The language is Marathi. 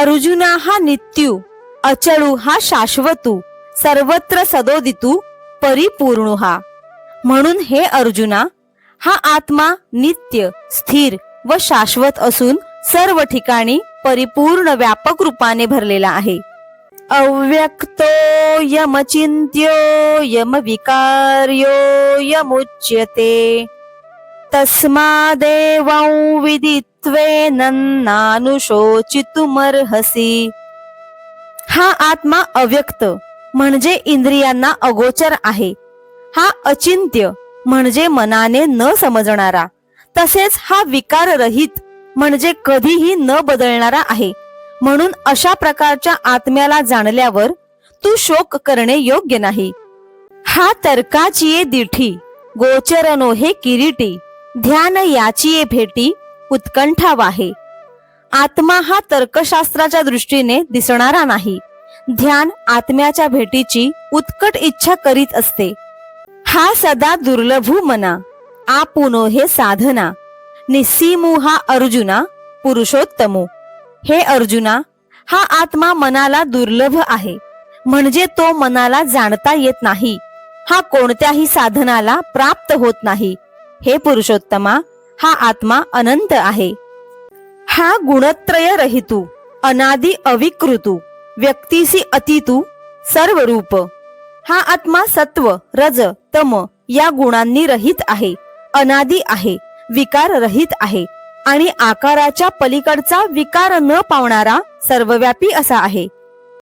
अर्जुना हा नित्यू अचळू हा शाश्वतू सर्वत्र सदोदितू परिपूर्ण हा म्हणून हे अर्जुना हा आत्मा नित्य स्थिर व शाश्वत असून सर्व ठिकाणी परिपूर्ण व्यापक रूपाने भरलेला आहे अव्यक्तो यमचिंत्यो यमविकार्यो यमुच्यते तस्मादेवं विदित्वेनन्नानुशोचितुमर्हसि हा आत्मा अव्यक्त म्हणजे इंद्रियांना अगोचर आहे. हा अचिंत्य म्हणजे मनाने न समजणारा. तसेच हा विकार रहित म्हणजे कधीही न बदलणारा आहे. म्हणून अशा प्रकारच्या आत्म्याला जाणल्यावर तू शोक करणे योग्य नाही. हा तर्काचिये दिठी गोचरनो हे किरीटी ध्यान याचिये भेटी उत्कंठा वाहे आत्मा हा तर्कशास्त्राच्या दृष्टीने दिसणारा नाही. ध्यान आत्म्याच्या भेटीची उत्कट इच्छा करीत असते. हा सदा दुर्लभू मना. आपुनो हे साधना. निस्सीमू हा अर्जुना पुरुषोत्तमो. हे अर्जुना हा आत्मा मनाला दुर्लभ आहे. म्हणजे तो मनाला जाणता येत नाही. हा कोणत्याही साधनाला प्राप्त होत नाही. हे पुरुषोत्तमा हा आत्मा अनंत आहे. हा गुणत्रय रहितू अनादि अविकृतू व्यक्तीसी अतितू सर्व रूप हा आत्मा सत्व रज तम या गुणांनी रहित आहे अनादि आहे विकार रहित आहे आणि आकाराच्या पलीकडचा विकार न पावणारा सर्वव्यापी असा आहे.